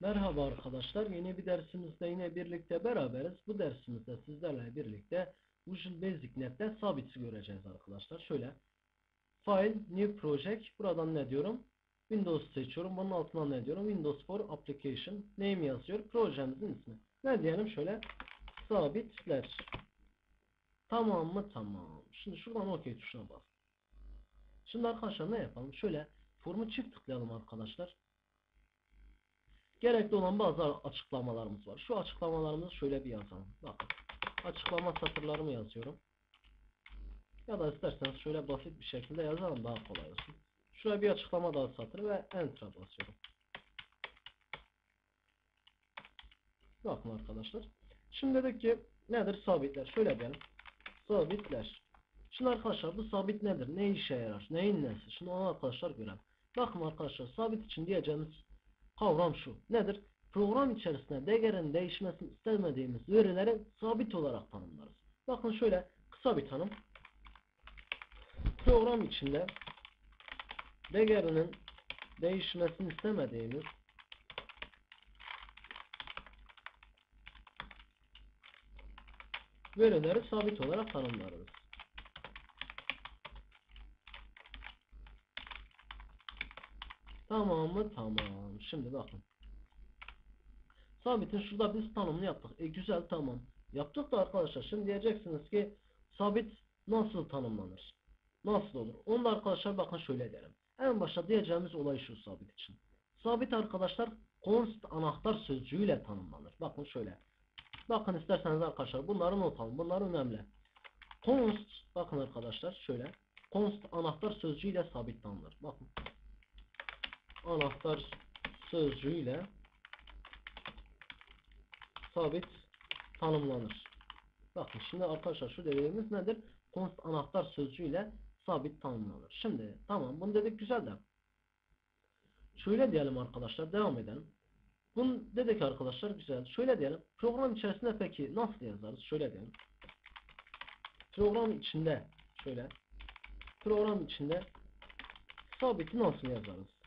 Merhaba arkadaşlar. Yeni bir dersimizde yine birlikte beraberiz. Bu dersimizde sizlerle birlikte Visual Basic Net'te sabiti göreceğiz arkadaşlar. Şöyle File, New Project. Buradan ne diyorum? Windows seçiyorum. Bunun altına ne diyorum? Windows for Application. Name yazıyor. Projemizin ismi. Ne diyelim? Şöyle sabitler. Tamam mı? Tamam. Şimdi şuradan OK tuşuna bas. Şimdi arkadaşlar ne yapalım? Şöyle formu çift tıklayalım arkadaşlar. Gerekli olan bazı açıklamalarımız var. Şu açıklamalarımızı şöyle bir yazalım. Bakın. Açıklama satırlarımı yazıyorum. Ya da isterseniz şöyle basit bir şekilde yazalım daha kolay olsun. Şuraya bir açıklama daha satır ve Enter'a basıyorum. Bakın arkadaşlar. Şimdi dedik ki nedir sabitler? Şöyle diyelim. Sabitler. Şimdi arkadaşlar bu sabit nedir? Ne işe yarar? Neyin nesi? Şimdi onu arkadaşlar görelim. Bakın arkadaşlar sabit için diyeceğimiz kavram şu. Nedir? Program içerisinde değerin değişmesini istemediğimiz verileri sabit olarak tanımlarız. Bakın şöyle kısa bir tanım. Program içinde değerinin değişmesini istemediğimiz verileri sabit olarak tanımlarız. Tamam mı? Tamam. Şimdi bakın. Sabitin şurada biz tanımını yaptık. E güzel tamam. Yaptık da arkadaşlar şimdi diyeceksiniz ki sabit nasıl tanımlanır? Nasıl olur? Onu da arkadaşlar bakın şöyle derim. En başta diyeceğimiz olay şu sabit için. Sabit arkadaşlar const anahtar sözcüğüyle tanımlanır. Bakın şöyle. Bakın isterseniz arkadaşlar bunları not alın. Bunlar önemli. Const bakın arkadaşlar şöyle. Const anahtar sözcüğüyle sabit tanımlanır. Bakın anahtar sözcüğüyle sabit tanımlanır. Bakın şimdi arkadaşlar şu dediğimiz nedir? Const anahtar sözcüğüyle sabit tanımlanır. Şimdi tamam bunu dedik güzel de. Şöyle diyelim arkadaşlar devam edelim. Bunu dedik arkadaşlar güzel. Şöyle diyelim. Program içerisinde peki nasıl yazarız? Şöyle diyelim. Program içinde şöyle program içinde sabiti nasıl yazarız?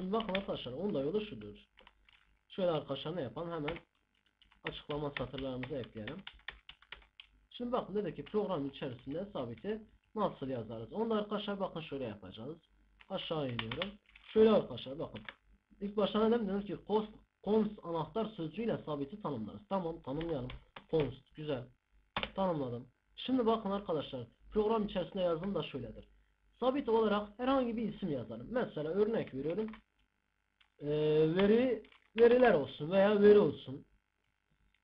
Şimdi bakın arkadaşlar onun da yolu şudur. Şöyle arkadaşlar ne yapalım hemen açıklama satırlarımızı ekleyelim. Şimdi bakın dedi ki program içerisinde sabiti nasıl yazarız? Onu da arkadaşlar bakın şöyle yapacağız. Aşağı iniyorum. Şöyle arkadaşlar bakın. İlk başta ne dedim? Ki const, const anahtar sözcüğüyle sabiti tanımlarız. Tamam tanımlayalım. Const güzel. Tanımladım. Şimdi bakın arkadaşlar program içerisinde yazdım da şöyledir. Sabit olarak herhangi bir isim yazarım. Mesela örnek veriyorum. Ee, veri veriler olsun veya veri olsun.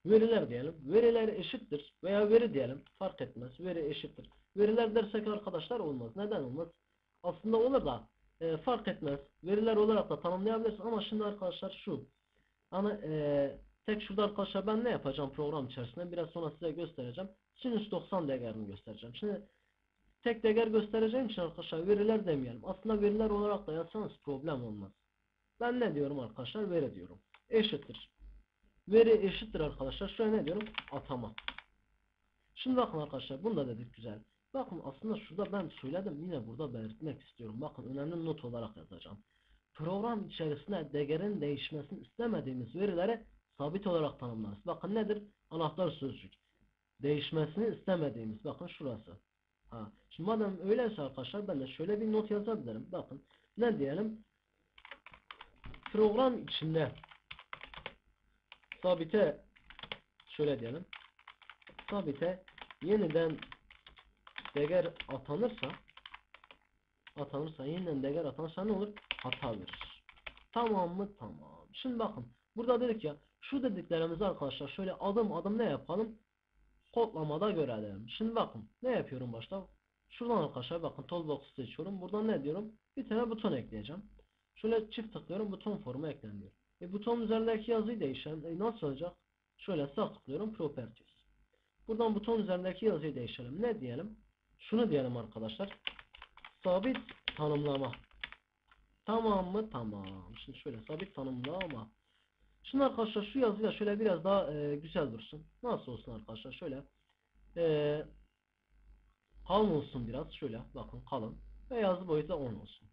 Veriler diyelim. Veriler eşittir veya veri diyelim. Fark etmez. Veri eşittir. Veriler dersek arkadaşlar olmaz. Neden olmaz? Aslında olur da e, fark etmez. Veriler olarak da tanımlayabiliriz ama şimdi arkadaşlar şu. Hani e, tek şurada arkadaşlar ben ne yapacağım program içerisinde biraz sonra size göstereceğim. Sinüs 90 değerini göstereceğim. Şimdi tek değer göstereceğim için arkadaşlar veriler demeyelim. Aslında veriler olarak da yazsanız problem olmaz. Ben ne diyorum arkadaşlar? Veri diyorum. Eşittir. Veri eşittir arkadaşlar. Şöyle ne diyorum? Atama. Şimdi bakın arkadaşlar bunu da dedik güzel. Bakın aslında şurada ben söyledim yine burada belirtmek istiyorum. Bakın önemli not olarak yazacağım. Program içerisinde değerin değişmesini istemediğimiz verileri sabit olarak tanımlarız. Bakın nedir? Anahtar sözcük. Değişmesini istemediğimiz. Bakın şurası. Ha. Şimdi madem öyleyse arkadaşlar ben de şöyle bir not yazabilirim. Bakın ne diyelim? Program içinde sabite şöyle diyelim. Sabite yeniden değer atanırsa atanırsa yeniden değer atanırsa ne olur? Hata. Tamam mı? Tamam. Şimdi bakın. Burada dedik ya şu dediklerimizi arkadaşlar şöyle adım adım ne yapalım? Kodlamada görelim. Şimdi bakın. Ne yapıyorum başta? Şuradan arkadaşlar bakın toolbox'u seçiyorum. Buradan ne diyorum? Bir tane buton ekleyeceğim. Şöyle çift tıklıyorum. Buton formu ekleniyor. E buton üzerindeki yazıyı değiştirelim. E nasıl olacak? Şöyle sağ tıklıyorum. Properties. Buradan buton üzerindeki yazıyı değiştirelim. Ne diyelim? Şunu diyelim arkadaşlar. Sabit tanımlama. Tamam mı? Tamam. Şimdi şöyle sabit tanımlama. Şimdi arkadaşlar şu yazıyla şöyle biraz daha e, güzel dursun. Nasıl olsun arkadaşlar? Şöyle e, kalın olsun biraz. Şöyle bakın kalın. Ve yazı boyutu da 10 olsun.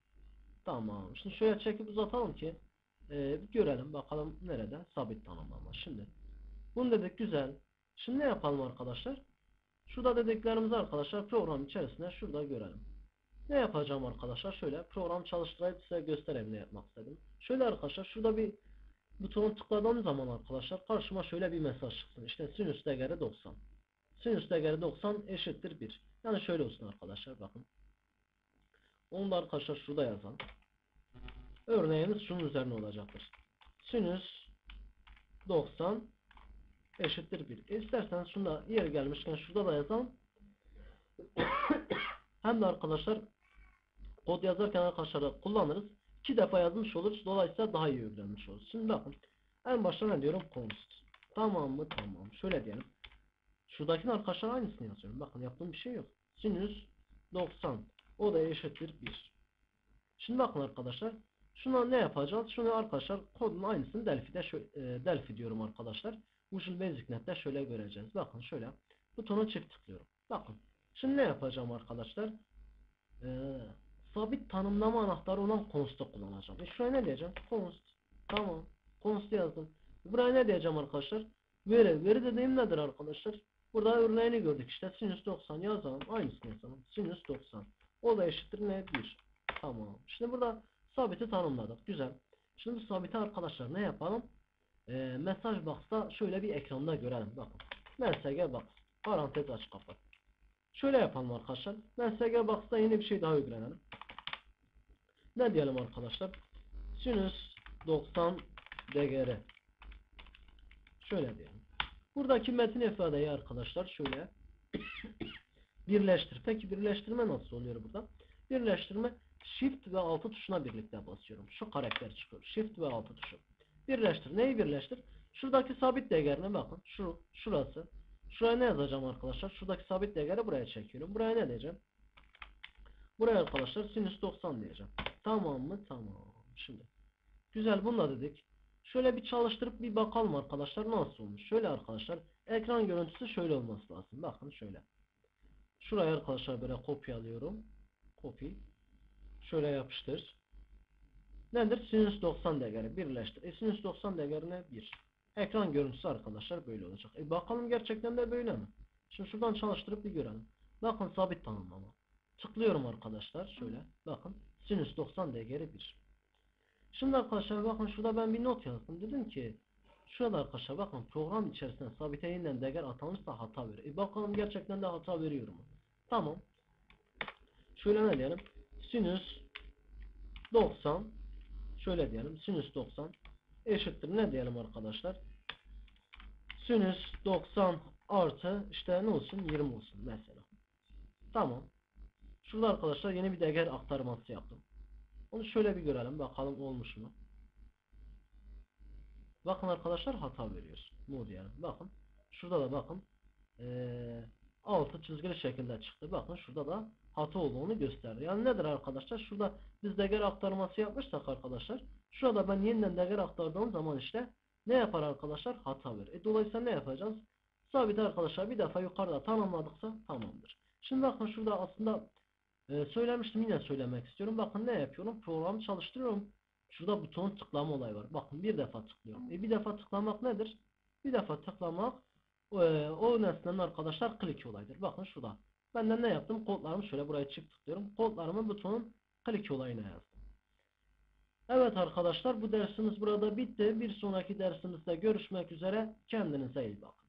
Tamam. Şimdi şöyle çekip uzatalım ki e, görelim bakalım nerede sabit tanımlama. Şimdi bunu dedik güzel. Şimdi ne yapalım arkadaşlar? Şurada dediklerimizi arkadaşlar program içerisinde şurada görelim. Ne yapacağım arkadaşlar? Şöyle program çalıştırayım size göstereyim ne yapmak istedim. Şöyle arkadaşlar şurada bir butonu tıkladığım zaman arkadaşlar karşıma şöyle bir mesaj çıksın. İşte sinüs değeri 90. Sinüs değeri 90 eşittir 1. Yani şöyle olsun arkadaşlar bakın. Onu da arkadaşlar şurada yazalım. Örneğimiz şunun üzerine olacaktır. Sinüs 90 eşittir 1. E isterseniz şunu da yer gelmişken şurada da yazalım. Hem de arkadaşlar kod yazarken arkadaşlar kullanırız. İki defa yazmış oluruz. Dolayısıyla daha iyi öğrenmiş oluruz. Şimdi bakın. En başta ne diyorum? Const. Tamam mı? Tamam. Şöyle diyelim. Şuradakinin arkadaşlar aynısını yazıyorum. Bakın yaptığım bir şey yok. Sinüs 90. O da eşittir 1. Şimdi bakın arkadaşlar. Şuna ne yapacağız? Şunu arkadaşlar kodun aynısını Delphi'de şöyle, e, Delphi diyorum arkadaşlar. Visual Basic şöyle göreceğiz. Bakın şöyle. Butona çift tıklıyorum. Bakın. Şimdi ne yapacağım arkadaşlar? Ee, sabit tanımlama anahtarı olan const'u kullanacağım. E şuraya ne diyeceğim? Const. Tamam. Const yazdım. Buraya ne diyeceğim arkadaşlar? Veri. Veri dediğim nedir arkadaşlar? Burada örneğini gördük işte. Sinüs 90 yazalım. Aynısını yazalım. Sinüs 90. O da eşittir ne? 1. Tamam. Şimdi burada sabiti tanımladık. Güzel. Şimdi sabiti arkadaşlar ne yapalım? Ee, mesaj box'ta şöyle bir ekranda görelim. Bakın. MSG box. Parantez aç kapat. Şöyle yapalım arkadaşlar. MSG box'ta yeni bir şey daha öğrenelim. Ne diyelim arkadaşlar? Sinüs 90 dgr. Şöyle diyelim. Buradaki metin ifadeyi arkadaşlar şöyle birleştir. Peki birleştirme nasıl oluyor burada? Birleştirme Shift ve 6 tuşuna birlikte basıyorum. Şu karakter çıkıyor. Shift ve 6 tuşu. Birleştir. Neyi birleştir? Şuradaki sabit değerine bakın. Şu, şurası. Şuraya ne yazacağım arkadaşlar? Şuradaki sabit değeri buraya çekiyorum. Buraya ne diyeceğim? Buraya arkadaşlar sinüs 90 diyeceğim. Tamam mı? Tamam. Şimdi. Güzel bunu dedik. Şöyle bir çalıştırıp bir bakalım arkadaşlar nasıl olmuş. Şöyle arkadaşlar. Ekran görüntüsü şöyle olması lazım. Bakın şöyle. Şuraya arkadaşlar böyle kopyalıyorum. Copy. Şöyle yapıştır. Nedir? Sinüs 90 değeri birleştir. E, sinüs 90 değerine 1. Ekran görüntüsü arkadaşlar böyle olacak. E bakalım gerçekten de böyle mi? Şimdi şuradan çalıştırıp bir görelim. Bakın sabit tanımlama. Tıklıyorum arkadaşlar. Şöyle. Bakın. Sinüs 90 değeri 1. Şimdi arkadaşlar bakın şurada ben bir not yazdım. Dedim ki şurada arkadaşlar bakın program içerisinde sabite yeniden değer atanırsa hata verir. E bakalım gerçekten de hata veriyor mu? Tamam. Şöyle ne diyelim? Sinüs 90 şöyle diyelim. Sinüs 90 eşittir ne diyelim arkadaşlar? Sinüs 90 artı işte ne olsun 20 olsun mesela. Tamam. Şurada arkadaşlar yeni bir değer aktarması yaptım. Onu şöyle bir görelim bakalım olmuş mu? Bakın arkadaşlar hata veriyor. Bu diyelim. Bakın. Şurada da bakın. Ee, altı çizgili şekilde çıktı. Bakın şurada da hata olduğunu gösterdi. Yani nedir arkadaşlar? Şurada biz değer aktarması yapmışsak arkadaşlar. Şurada ben yeniden değer aktardığım zaman işte ne yapar arkadaşlar? Hata verir. E, dolayısıyla ne yapacağız? Sabit arkadaşlar bir defa yukarıda tanımladıksa tamamdır. Şimdi bakın şurada aslında e, söylemiştim yine söylemek istiyorum. Bakın ne yapıyorum? Programı çalıştırıyorum. Şurada buton tıklama olayı var. Bakın bir defa tıklıyorum. E, bir defa tıklamak nedir? Bir defa tıklamak e, o nesnenin arkadaşlar klik olayıdır. Bakın şurada. Ben de ne yaptım? Kodlarımı şöyle buraya çift tıklıyorum. Kodlarımı butonun klik olayına yazdım. Evet arkadaşlar bu dersimiz burada bitti. Bir sonraki dersimizde görüşmek üzere. Kendinize iyi bakın.